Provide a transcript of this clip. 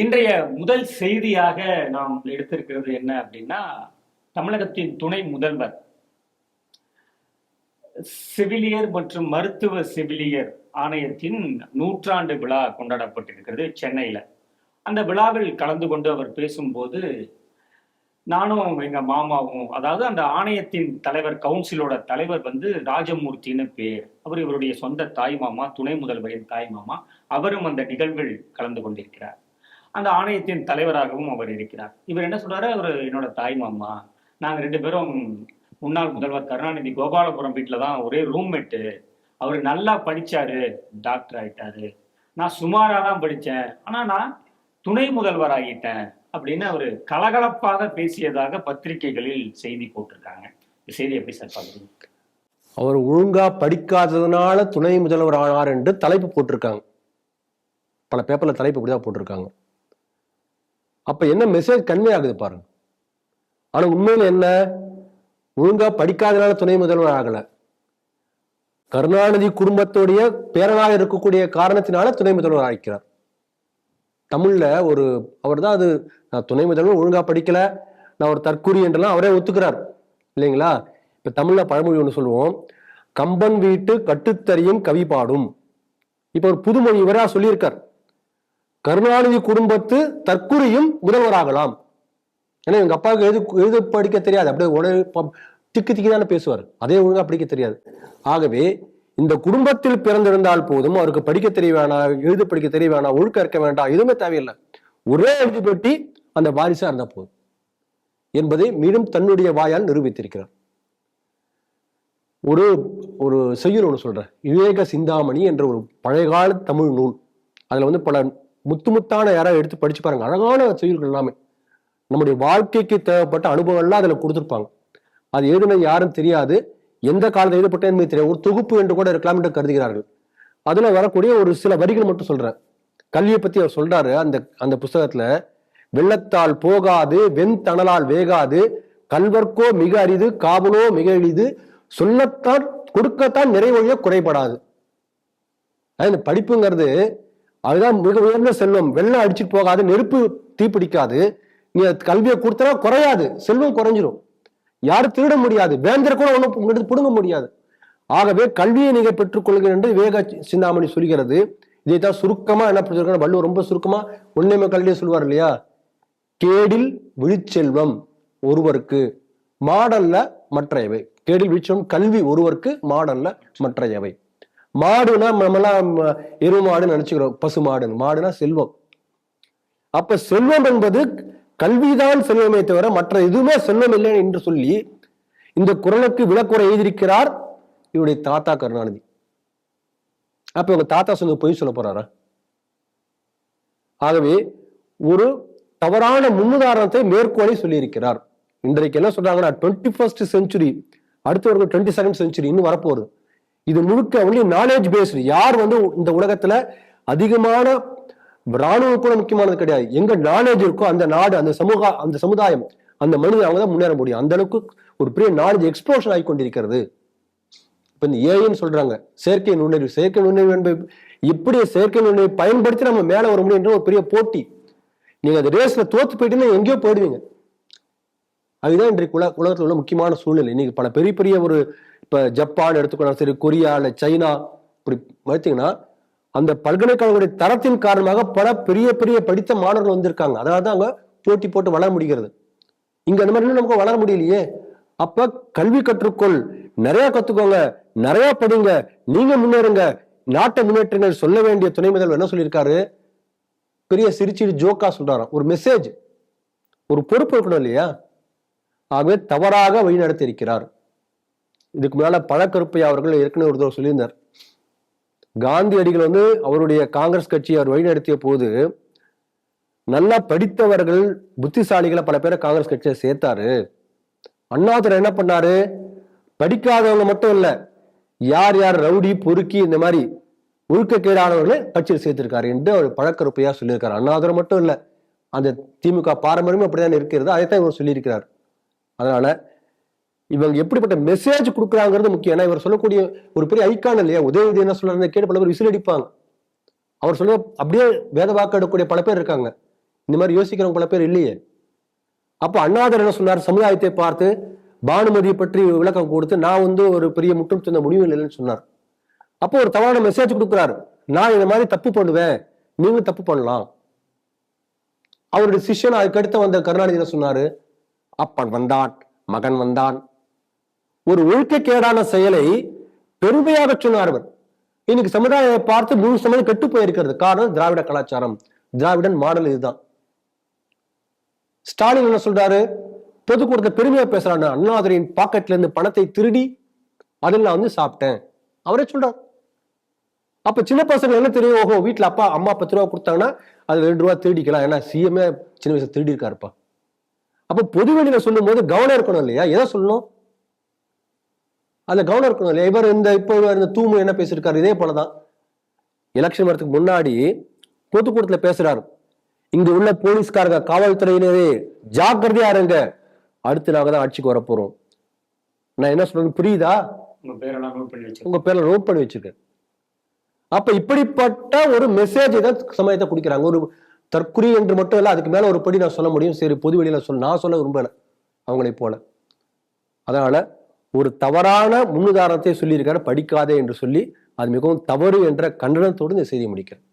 இன்றைய முதல் செய்தியாக நாம் எடுத்திருக்கிறது என்ன அப்படின்னா தமிழகத்தின் துணை முதல்வர் செவிலியர் மற்றும் மருத்துவ செவிலியர் ஆணையத்தின் நூற்றாண்டு விழா கொண்டாடப்பட்டிருக்கிறது சென்னையில். அந்த விழாவில் கலந்து கொண்டு அவர் பேசும்போது நானும் எங்க மாமாவும் அதாவது அந்த ஆணையத்தின் தலைவர் கவுன்சிலோட தலைவர் வந்து ராஜமூர்த்தின்னு பேர். அவர் இவருடைய சொந்த தாய் மாமா துணை முதல்வரின் தாய் மாமா. அவரும் அந்த நிகழ்வில் கலந்து கொண்டிருக்கிறார். அந்த ஆணையத்தின் தலைவராகவும் அவர் இருக்கிறார். இவர் என்ன சொல்றாரு? அவர் என்னோட தாய் மாமா. நாங்கள் ரெண்டு பேரும் முன்னாள் முதல்வர் கருணாநிதி கோபாலபுரம் வீட்டில் தான் ஒரே ரூம்மேட்டு அவர் நல்லா படித்தாரு டாக்டர் ஆயிட்டாரு. நான் சுமாராக தான் படித்தேன் ஆனால் நான் துணை முதல்வர் ஆகிட்டேன் அப்படின்னு அவர் கலகலப்பாக பேசியதாக பத்திரிகைகளில் செய்தி போட்டிருக்காங்க. இந்த செய்தி எப்படி சார் பார்க்குறீங்க? அவர் ஒழுங்காக படிக்காததுனால துணை முதல்வர் ஆனார் என்று தலைப்பு போட்டிருக்காங்க. பல பேப்பரில் தலைப்பு இப்படிதான் போட்டிருக்காங்க. அப்ப என்ன மெசேஜ் கன்வே ஆகுது பாருங்க. ஆனா உண்மையில என்ன? ஒழுங்கா படிக்காதனால துணை முதல்வர் ஆகல. கருணாநிதி குடும்பத்துடைய பேரனாக இருக்கக்கூடிய காரணத்தினால துணை முதல்வர் ஆகிறார். தமிழ்ல ஒரு அவர் தான் அது நான் துணை முதல்வர் ஒழுங்கா படிக்கல நான் ஒரு தற்குறி என்றெல்லாம் அவரே ஒத்துக்கிறார். இல்லைங்களா? இப்ப தமிழ்ல பழமொழி ஒன்று சொல்லுவோம். கம்பன் வீட்டு கட்டுத்தறியும் கவி பாடும். இப்போ ஒரு புதுமொழி இவரா சொல்லியிருக்கார். கருணாநிதி குடும்பத்து தற்குறியும் முதல்வராகலாம் ஏன்னா எங்க அப்பாவுக்கு எழுது எழுத படிக்க தெரியாது. அப்படியே உடனே திக்கு திக்கி தானே பேசுவார். அதே ஒழுங்கா படிக்க தெரியாது. ஆகவே இந்த குடும்பத்தில் பிறந்திருந்தால் போதும் அவருக்கு படிக்க தெரிய வேணாம் எழுத படிக்க தெரிய வேணாம் ஒழுக்க இருக்க வேண்டாம் எதுவுமே தேவையில்லை. ஒரே எழுதி பெட்டி அந்த வாரிசா இருந்தா போதும். என்பதை மீண்டும் தன்னுடைய வாயால் நிரூபித்திருக்கிறார். ஒரு ஒரு செய்யுள் ஒன்று சொல்றேன். விவேக சிந்தாமணி என்ற ஒரு பழைய கால தமிழ் நூல். அதுல வந்து பல முத்து முத்தான யாராவது எடுத்து படிச்சு பாருங்க. அழகான செய்யுள்கள் எல்லாமே. நம்முடைய வாழ்க்கைக்கு தேவைப்பட்ட அனுபவங்கள்லாம் அதில் கொடுத்துருப்பாங்க. அது எழுதுனது யாரும் தெரியாது. எந்த காலத்தில் எழுதப்பட்ட என்பது தெரியாது. ஒரு தொகுப்பு என்று கூட இருக்கலாம் என்று கருதுகிறார்கள். அதில் வரக்கூடிய ஒரு சில வரிகள் மட்டும் சொல்கிறேன் கல்வியை பற்றி அவர் சொல்கிறாரு அந்த அந்த புஸ்தகத்தில் வெள்ளத்தால் போகாது வெண்தணலால் வேகாது கல்வர்க்கோ மிக அரிது காவலோ மிக எளிது சொல்லத்தான் கொடுக்கத்தான் நிறைவொழிய குறைபடாது. அது இந்த படிப்புங்கிறது அதுதான் மிக உயர்ந்த செல்வம். வெள்ளம் அடிச்சுட்டு போகாது நெருப்பு தீப்பிடிக்காது. நீ கல்வியை கொடுத்தனா குறையாது செல்வம் குறைஞ்சிரும். யாரும் திருட முடியாது வேந்தர் கூட ஒன்றும் உங்கள்கிட்ட பிடுங்க முடியாது. ஆகவே கல்வியை நீங்க பெற்றுக்கொள்கிறேன் என்று விவேக சிந்தாமணி சொல்கிறது. இதைத்தான் சுருக்கமா என்ன பண்ணிருக்காங்க வள்ளுவர் ரொம்ப சுருக்கமா ஒன்னேமே கல்வியை சொல்வார் இல்லையா? கேடில் விழிச்செல்வம் ஒருவருக்கு மாடல்ல மற்றையவை. கேடில் விழிச்செல்வம் கல்வி ஒருவருக்கு மாடல்ல மற்றையவை. மாடுனா நம்மலாம் எருவு மாடுன்னு நினைச்சுக்கிறோம். பசு மாடுன்னு. மாடுனா செல்வம். அப்ப செல்வம் என்பது கல்விதான் செல்வமே தவிர மற்ற எதுவுமே செல்வம் இல்லை என்று சொல்லி இந்த குரலுக்கு விளக்குறை எழுதியிருக்கிறார் இவருடைய தாத்தா கருணாநிதி. அப்ப உங்க தாத்தா சொன்ன பொய் சொல்ல போறாரா? ஆகவே ஒரு தவறான முன்னுதாரணத்தை மேற்கோளை சொல்லியிருக்கிறார். இன்றைக்கு என்ன சொல்றாங்கன்னா டுவெண்ட்டி ஃபர்ஸ்ட் செஞ்சுரி அடுத்த ஒரு டுவெண்ட்டி செகண்ட் செஞ்சுரி இன்னும் வரப்போகுது. இது முழுக்க ஒன்லி நாலேஜ் பேஸ்டு யார் வந்து இந்த உலகத்துல அதிகமான ராணுவம் கூட முக்கியமானது கிடையாது. எங்க நாலேஜ் இருக்கோ அந்த நாடு அந்த சமூக அந்த சமுதாயம் அந்த மனிதன் அவங்க தான் முன்னேற முடியும். அந்த அளவுக்கு ஒரு பெரிய நாலேஜ் எக்ஸ்ப்ளோஷன் ஆகி கொண்டிருக்கிறது. இப்ப இந்த ஏஐன்னு சொல்றாங்க. செயற்கை நுண்ணறிவு. செயற்கை நுண்ணறிவு என்பது எப்படி செயற்கை நுண்ணறிவு பயன்படுத்தி நம்ம மேல வர முடியும்ன்ற ஒரு பெரிய போட்டி. நீங்க அந்த ரேஸ்ல தோத்து போயிட்டீங்கன்னா எங்கேயோ போயிடுவீங்க. அதுதான் இன்றைக்கு உலக உலகத்தில் உள்ள முக்கியமான சூழ்நிலை. இன்னைக்கு பல பெரிய பெரிய ஒரு இப்போ ஜப்பான் எடுத்துக்கணும் சரி கொரியா சைனா இப்படி பார்த்தீங்கன்னா அந்த பல்கலைக்கழகங்களுடைய தரத்தின் காரணமாக பல பெரிய பெரிய படித்த மாணவர்கள் வந்திருக்காங்க. அதனால தான் அவங்க போட்டி போட்டு வளர முடிகிறது. இங்க அந்த மாதிரி நமக்கு வளர முடியலையே. அப்ப கல்வி கற்றுக்கொள். நிறைய கத்துக்கோங்க. நிறைய படிங்க. நீங்க முன்னேறுங்க. நாட்டை முன்னேற்றங்கள். சொல்ல வேண்டிய துணை முதல்வர் என்ன சொல்லியிருக்காரு? பெரிய சிரிச்சிட்டு ஜோக்கா சொல்றாராம். ஒரு மெசேஜ் ஒரு பொறுப்பு இருக்கணும் இல்லையா? ஆகவே தவறாக வழிநடத்தி இருக்கிறார் இதுக்கு மேலே பழக்கருப்பையா அவர்கள் ஏற்கனவே ஒரு தடவை சொல்லியிருந்தார். காந்தியடிகள் வந்து அவருடைய காங்கிரஸ் கட்சியை அவர் வழிநடத்திய போது நல்லா படித்தவர்கள் புத்திசாலிகளை பல பேரை காங்கிரஸ் கட்சியை சேர்த்தாரு. அண்ணாதுரை என்ன பண்ணாரு? படிக்காதவங்க மட்டும் இல்லை யார் யார் ரவுடி பொறுக்கி இந்த மாதிரி ஒழுக்கக்கேடானவர்களை கட்சியில் சேர்த்திருக்காரு என்று அவர் பழக்கருப்பையா சொல்லியிருக்காரு. அண்ணாதுரை மட்டும் இல்லை அந்த திமுக பாரம்பரியமும் அப்படிதான் இருக்கிறது அதைத்தான் இவர் சொல்லியிருக்கிறார். அதனால இவங்க எப்படிப்பட்ட மெசேஜ் கொடுக்குறாங்கிறது முக்கியம். ஏன்னா இவர் சொல்லக்கூடிய ஒரு பெரிய ஐக்கான் இல்லையா? உதயநிதி என்ன சொல்றாரு கேட்டு பல பேர் விசில் அடிப்பாங்க அவர் சொல்ல அப்படியே வேத வாக்கு எடுக்கக்கூடிய பல பேர் இருக்காங்க. இந்த மாதிரி யோசிக்கிறவங்க பல பேர் இல்லையே. அப்போ அண்ணாதர் என்ன சொன்னார்? சமுதாயத்தை பார்த்து பானுமதியை பற்றி விளக்கம் கொடுத்து நான் வந்து ஒரு பெரிய முற்றும் சொன்ன முடிவு இல்லைன்னு சொன்னார். அப்போ ஒரு தவறான மெசேஜ் கொடுக்குறாரு. நான் இந்த மாதிரி தப்பு பண்ணுவேன். நீங்களும் தப்பு பண்ணலாம். அவருடைய சிஷ்யன் அதுக்கடுத்து வந்த கருணாநிதி என்ன சொன்னாரு? அப்பன் வந்தான் மகன் வந்தான். ஒரு ஒழுக்கக்கேடான செயலை பெருமையாக சொன்னார் அவர் இன்னைக்கு சமுதாயத்தை பார்த்து முழு சமுதாயம் கெட்டு போயிருக்கிறது. காரணம் திராவிட கலாச்சாரம். திராவிடன் மாடல் இதுதான். ஸ்டாலின் என்ன சொல்றாரு? பொதுக்கூட்டத்தை பெருமையா பேசுறாரு அண்ணாதுரையின் பாக்கெட்ல இருந்து பணத்தை திருடி அதில் நான் வந்து சாப்பிட்டேன். அவரே சொல்றார். அப்ப சின்ன பசங்க என்ன தெரியும்? ஓஹோ வீட்டுல அப்பா அம்மா பத்து ரூபா கொடுத்தாங்கன்னா அது ரெண்டு ரூபா திருடிக்கலாம். ஏன்னா சிஎம்ஏ சின்ன வயசுல திருடி இருக்காருப்பா. அப்ப பொதுவெளியில சொல்லும் போது கவனம் இருக்கணும் இல்லையா? எதை சொல்லணும்? அதுல கவனம் இருக்கணும் இல்லையா? இவர் இந்த இப்போ இந்த தூமு என்ன பேசியிருக்காரு? இதே போலதான். எலெக்ஷன் வரதுக்கு முன்னாடி பொதுக்கூட்டத்துல பேசுறாரு. இங்க உள்ள போலீஸ்காரங்க காவல்துறையினரே ஜாக்கிரதையா இருங்க. அடுத்து நாங்க தான் ஆட்சிக்கு வர போறோம். நான் என்ன சொல்றேன்னு புரியுதா? உங்க பேர்ல நோட் பண்ணி வச்சிருக்கேன். அப்ப இப்படிப்பட்ட ஒரு மெசேஜ் தான் சமயத்தை குடிக்கிறாங்க. ஒரு தற்குறி என்று மட்டும் இல்ல அதுக்கு மேல ஒரு படி நான் சொல்ல முடியும். சரி பொது வெளியில சொல்ல நான் சொல்ல விரும்பல அவங்களை போல. அதனால ஒரு தவறான முன்னுதாரணத்தை சொல்லியிருக்காரு படிக்காதே என்று சொல்லி அது மிகவும் தவறு என்ற கண்டனத்தோடு இந்த செய்தியை முடிக்கிறேன்.